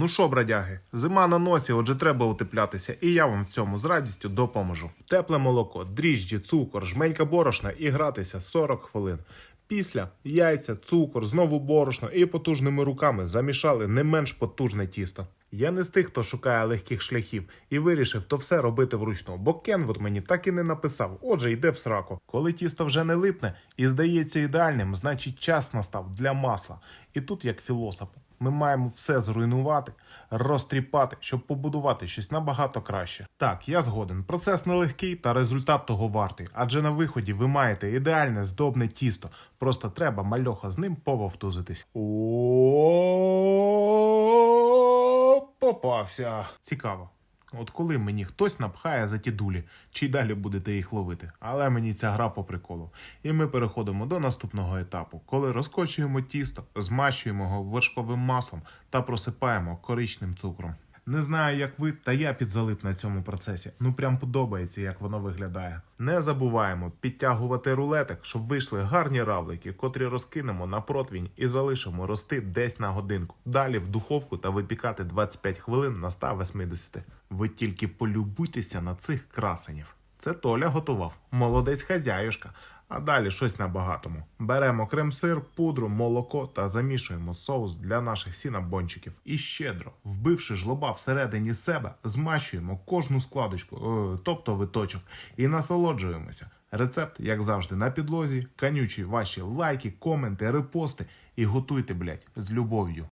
Ну що, бродяги, зима на носі, отже, треба утеплятися, і я вам в цьому з радістю допоможу. Тепле молоко, дріжджі, цукор, жменька борошна і гратися 40 хвилин. Після яйця, цукор, знову борошно і потужними руками замішали не менш потужне тісто. Я не з тих, хто шукає легких шляхів, і вирішив то все робити вручну, бо Кенвуд мені так і не написав, отже, йде в сраку. Коли тісто вже не липне і здається ідеальним, значить час настав для масла. І тут, як філософ, ми маємо все зруйнувати, розтріпати, щоб побудувати щось набагато краще. Так, я згоден. Процес нелегкий та результат того вартий, адже на виході ви маєте ідеальне здобне тісто. Просто треба мальоха з ним пововтузитись. Попався. Цікаво. От коли мені хтось напхає за ті дулі, чи й далі будете їх ловити. Але мені ця гра по приколу. І ми переходимо до наступного етапу, коли розкочуємо тісто, змащуємо його вершковим маслом та просипаємо коричним цукром. Не знаю, як ви, та я підзалип на цьому процесі. Ну прям подобається, як воно виглядає. Не забуваємо підтягувати рулетик, щоб вийшли гарні равлики, котрі розкинемо на противінь і залишимо рости десь на годинку. Далі в духовку та випікати 25 хвилин на 180. Ви тільки полюбуйтеся на цих красенів. Це Толя готував. Молодець хазяюшка. А далі щось на багатому. Беремо крем-сир, пудру, молоко та замішуємо соус для наших сінабончиків. І щедро, вбивши жлоба всередині себе, змащуємо кожну складочку, е, тобто виточок, і насолоджуємося. Рецепт, як завжди, на підлозі. Канючі ваші лайки, коменти, репости і готуйте, блять, з любов'ю.